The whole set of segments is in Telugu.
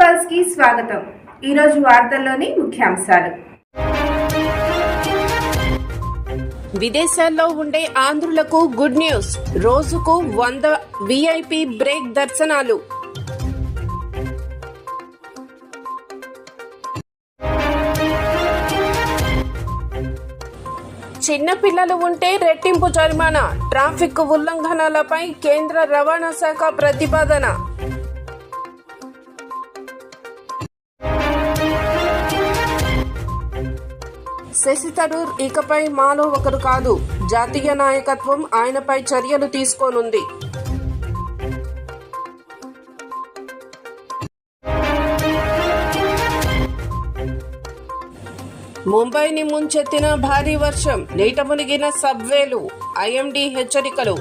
పల్స్కి స్వాగతం. ఈరోజు వార్తల్లోని ముఖ్యాంశాలు. విదేశాల్లో ఉండే ఆంధ్రులకు గుడ్ న్యూస్. రోజుకు వంద విఐపి బ్రేక్ దర్శనాలు. చిన్న పిల్లలు ఉంటే రెట్టింపు జరిమానా. ట్రాఫిక్ ఉల్లంఘనలపై కేంద్ర రవాణా శాఖ ప్రతిపాదన. శశి తరూర్ ఇకపై మాలో ఒకరు కాదు. జాతీయ నాయకత్వం ఆయనపై చర్యలు తీసుకోనుంది. ముంబైని ముంచెత్తిన భారీ వర్షం నీట మునిగిన సబ్వేలు ఐఎండీ హెచ్చరికలు.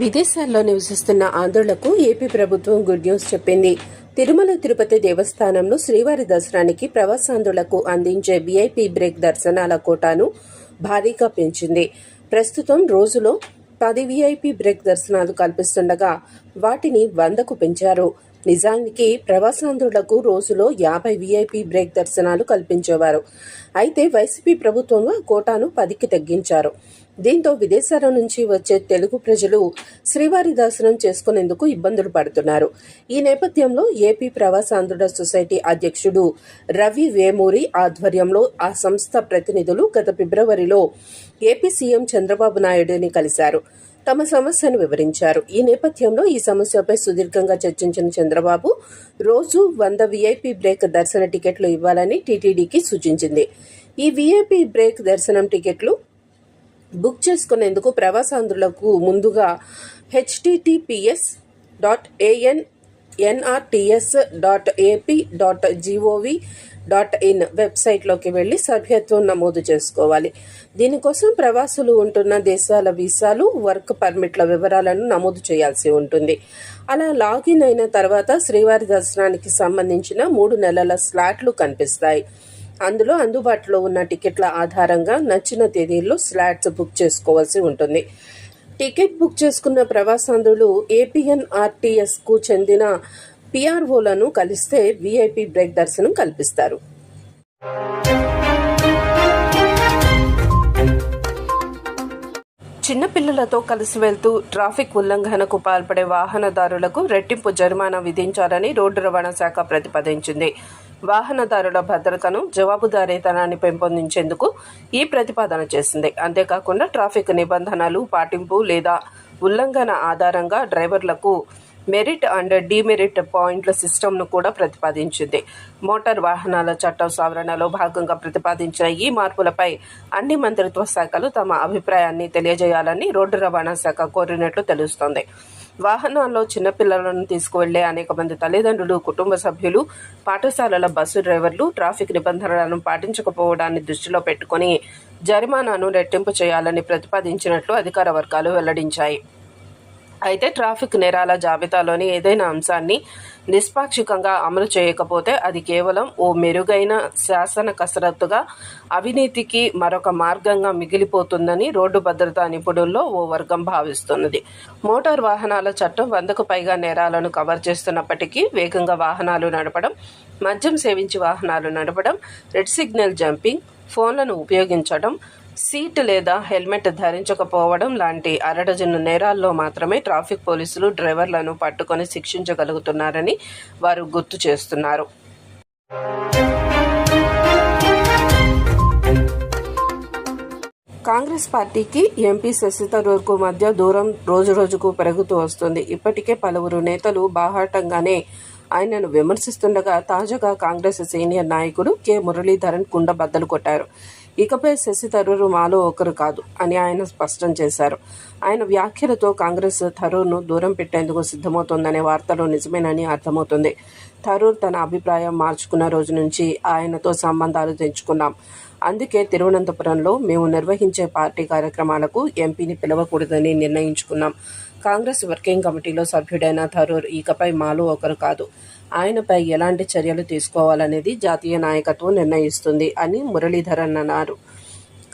విదేశాల్లో నివసిస్తున్న ఆంధ్రులకు ఏపీ ప్రభుత్వం గుడ్ న్యూస్ చెప్పింది. తిరుమల తిరుపతి దేవస్థానంలో శ్రీవారి దర్శనానికి ప్రవాసాంధ్రులకు అందించే వీఐపీ బ్రేక్ దర్శనాల కోటాను భారీగా పెంచింది. ప్రస్తుతం రోజులో పది వీఐపీ బ్రేక్ దర్శనాలు కల్పిస్తుండగా వాటిని వందకు పెంచారు. నిజానికి ప్రవాసాంధ్రులకు రోజులో యాభై వీఐపీ బ్రేక్ దర్శనాలు కల్పించేవారు. అయితే వైసీపీ ప్రభుత్వంలో కోటాను పదికి తగ్గించారు. దీంతో విదేశాల నుంచి వచ్చే తెలుగు ప్రజలు శ్రీవారి దర్శనం చేసుకునేందుకు ఇబ్బందులు పడుతున్నారు. ఈ నేపథ్యంలో ఏపీ ప్రవాసాంధ్రుల సొసైటీ అధ్యక్షుడు రవి వేమూరి ఆధ్వర్యంలో ఆ సంస్థ ప్రతినిధులు గత ఫిబ్రవరిలో ఏపీ సీఎం చంద్రబాబు నాయుడిని కలిశారు. తమ సమస్యను వివరించారు. ఈ నేపథ్యంలో ఈ సమస్యపై సుదీర్ఘంగా చర్చించిన చంద్రబాబు రోజు వంద వీఐపీ బ్రేక్ దర్శన టికెట్లు ఇవ్వాలని టీటీడీకి సూచించింది. ఈ వీఐపీ బ్రేక్ దర్శనం టికెట్లు బుక్ చేసుకునేందుకు ప్రవాసాంధ్రులకు ముందుగా https dot AN NRTS dot AP dot gov dot in వెబ్సైట్లోకి వెళ్ళి సభ్యత్వం నమోదు చేసుకోవాలి. దీనికోసం ప్రవాసులు ఉంటున్న దేశాల వీసాలు వర్క్ పర్మిట్ల వివరాలను నమోదు చేయాల్సి ఉంటుంది. అలా లాగిన్ అయిన తర్వాత శ్రీవారి దర్శనానికి సంబంధించిన మూడు నెలల స్లాట్లు కనిపిస్తాయి. అందులో అందుబాటులో ఉన్న టికెట్ల ఆధారంగా నచ్చిన తేదీల్లో స్లాట్స్ బుక్ చేసుకోవాల్సి ఉంటుంది. టికెట్ బుక్ చేసుకున్న ప్రవాసాంధ్రులు ఏపీఎన్ఆర్టీఎస్కు చెందిన పిఆర్ఓలను కలిస్తే వీఐపీ బ్రేక్ దర్శనం కల్పిస్తారు. చిన్నపిల్లలతో కలిసి వెళ్తూ ట్రాఫిక్ ఉల్లంఘనకు పాల్పడే వాహనదారులకు రెట్టింపు జరిమానా విధించాలని రోడ్డు రవాణా శాఖ ప్రతిపాదించింది. వాహనదారుల భద్రతను జవాబుదారీతనాన్ని పెంపొందించేందుకు ఈ ప్రతిపాదన చేసింది. అంతేకాకుండా ట్రాఫిక్ నిబంధనలు పాటింపు లేదా ఉల్లంఘన ఆధారంగా డ్రైవర్లకు మెరిట్ అండ్ డిమెరిట్ పాయింట్ల సిస్టమ్ను కూడా ప్రతిపాదించింది. మోటార్ వాహనాల చట్టం సవరణలో భాగంగా ప్రతిపాదించిన ఈ మార్పులపై అన్ని మంత్రిత్వ శాఖలు తమ అభిప్రాయాన్ని తెలియజేయాలని రోడ్డు రవాణా శాఖ కోరినట్లు తెలుస్తోంది. వాహనాల్లో చిన్నపిల్లలను తీసుకువెళ్ళే అనేక మంది తల్లిదండ్రులు కుటుంబ సభ్యులు పాఠశాలల బస్సు డ్రైవర్లు ట్రాఫిక్ నిబంధనలను పాటించకపోవడాన్ని దృష్టిలో పెట్టుకుని జరిమానాను రెట్టింపు చేయాలని ప్రతిపాదించినట్లు అధికార వర్గాలు వెల్లడించాయి. అయితే ట్రాఫిక్ నేరాల జాబితాలోని ఏదైనా అంశాన్ని నిష్పాక్షికంగా అమలు చేయకపోతే అది కేవలం ఓ మెరుగైన శాసన కసరత్తుగా అవినీతికి మరొక మార్గంగా మిగిలిపోతుందని రోడ్డు భద్రతా నిపుణుల్లో ఓ వర్గం భావిస్తున్నది. మోటార్ వాహనాల చట్టం వందకు పైగా నేరాలను కవర్ చేస్తున్నప్పటికీ వేగంగా వాహనాలు నడపడం మద్యం సేవించి వాహనాలు నడపడం రెడ్ సిగ్నల్ జంపింగ్ ఫోన్లను ఉపయోగించడం సీట్ లేదా హెల్మెట్ ధరించకపోవడం లాంటి అరడజను నేరాల్లో మాత్రమే ట్రాఫిక్ పోలీసులు డ్రైవర్లను పట్టుకొని శిక్షించగలుగుతున్నారని వారు గుర్తు చేస్తున్నారు. కాంగ్రెస్ పార్టీకి ఎంపీ శశిథరూర్కు మధ్య దూరం రోజురోజుకు పెరుగుతూ వస్తుంది. ఇప్పటికే పలువురు నేతలు బాహాటంగానే ఆయనను విమర్శిస్తుండగా తాజాగా కాంగ్రెస్ సీనియర్ నాయకుడు కె. మురళీధరన్ కుండ బద్దలు కొట్టారు. ఇకపై శశి థరూర్ మాలో ఒకరు కాదు అని ఆయన స్పష్టం చేశారు. ఆయన వ్యాఖ్యలతో కాంగ్రెస్ థరూర్ను దూరం పెట్టేందుకు సిద్ధమవుతోందనే వార్తలు నిజమేనని అర్థమవుతుంది. థరూర్ తన అభిప్రాయం మార్చుకున్న రోజు నుంచి ఆయనతో సంబంధాలు తెంచుకున్నాం. అందుకే తిరువనంతపురంలో మేము నిర్వహించే పార్టీ కార్యక్రమాలకు ఎంపీని పిలవకూడదని నిర్ణయించుకున్నాం. కాంగ్రెస్ వర్కింగ్ కమిటీలో సభ్యుడైన థరూర్ ఇకపై మాలో ఒకరు కాదు. ఆయనపై ఎలాంటి చర్యలు తీసుకోవాలనేది జాతీయ నాయకత్వం నిర్ణయిస్తుంది అని మురళీధరన్ అన్నారు.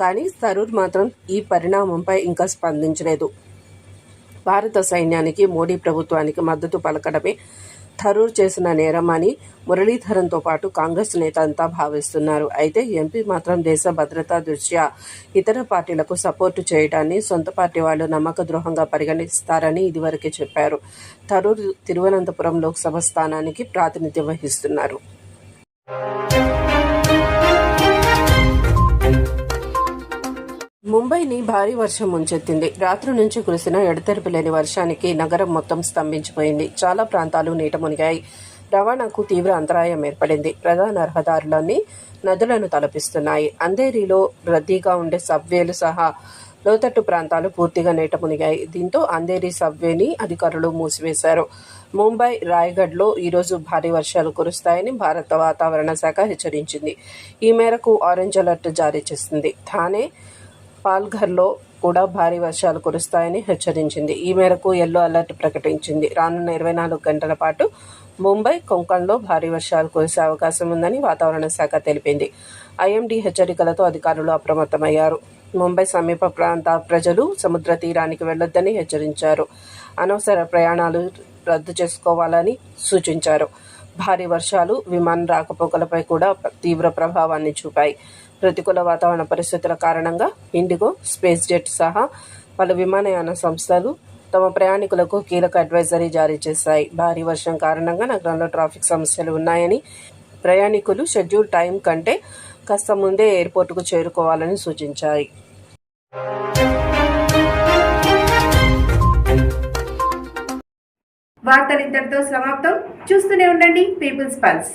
కానీ థరూర్ మాత్రం ఈ పరిణామంపై ఇంకా స్పందించలేదు. భారత సైన్యానికి మోడీ ప్రభుత్వానికి మద్దతు పలకడమే థరూర్ చేసిన నేరమని మురళీధరన్తో పాటు కాంగ్రెస్ నేత అంతా భావిస్తున్నారు. అయితే ఎంపీ మాత్రం దేశ భద్రతా దృష్ట్యా ఇతర పార్టీలకు సపోర్టు చేయడాన్ని సొంత పార్టీ వాళ్ళు నమ్మక ద్రోహంగా పరిగణిస్తారని ఇదివరకే చెప్పారు. థరూర్ తిరువనంతపురం లోక్సభ స్థానానికి ప్రాతినిధ్యం వహిస్తున్నారు. ముంబైని భారీ వర్షం ముంచెత్తింది. రాత్రి నుంచి కురిసిన ఎడతెరిపి లేని వర్షానికి నగరం మొత్తం స్తంభించిపోయింది. చాలా ప్రాంతాలు నీట మునిగాయి. రవాణాకు తీవ్ర అంతరాయం ఏర్పడింది. ప్రధాన రహదారులన్నీ నదులను తలపిస్తున్నాయి. అంధేరిలో రద్దీగా ఉండే సబ్వేలు సహా లోతట్టు ప్రాంతాలు పూర్తిగా నీట మునిగాయి. దీంతో అంధేరి సబ్వేని అధికారులు మూసివేశారు. ముంబై రాయ్గఢ్లో ఈరోజు భారీ వర్షాలు కురుస్తాయని భారత వాతావరణ శాఖ హెచ్చరించింది. ఈ మేరకు ఆరెంజ్ అలర్ట్ జారీ చేసింది. థానే పాల్ఘర్లో కూడా భారీ వర్షాలు కురుస్తాయని హెచ్చరించింది. ఈ మేరకు ఎల్లో అలర్ట్ ప్రకటించింది. రానున్న ఇరవై నాలుగు గంటల పాటు ముంబై కొంకణ్లో భారీ వర్షాలు కురిసే అవకాశం ఉందని వాతావరణ శాఖ తెలిపింది. ఐఎండీ హెచ్చరికలతో అధికారులు అప్రమత్తమయ్యారు. ముంబై సమీప ప్రాంత ప్రజలు సముద్ర తీరానికి వెళ్ళొద్దని హెచ్చరించారు. అనవసర ప్రయాణాలు రద్దు చేసుకోవాలని సూచించారు. భారీ వర్షాలు విమాన రాకపోకలపై కూడా తీవ్ర ప్రభావాన్ని చూపాయి. ప్రతికూల వాతావరణ పరిస్థితుల కారణంగా ఇండిగో స్పేస్ జెట్ సహా పలు విమానయాన సంస్థలు తమ ప్రయాణికులకు కీలక అడ్వైజరీ జారీ చేశాయి. భారీ వర్షం కారణంగా నగరంలో ట్రాఫిక్ సమస్యలు ఉన్నాయని ప్రయాణికులు షెడ్యూల్ టైం కంటే కాస్త ముందే ఎయిర్పోర్టుకు చేరుకోవాలని సూచించాయి. వార్తలు ఇంతటితో సమాప్తం. చూస్తూనే ఉండండి. People's Pulse.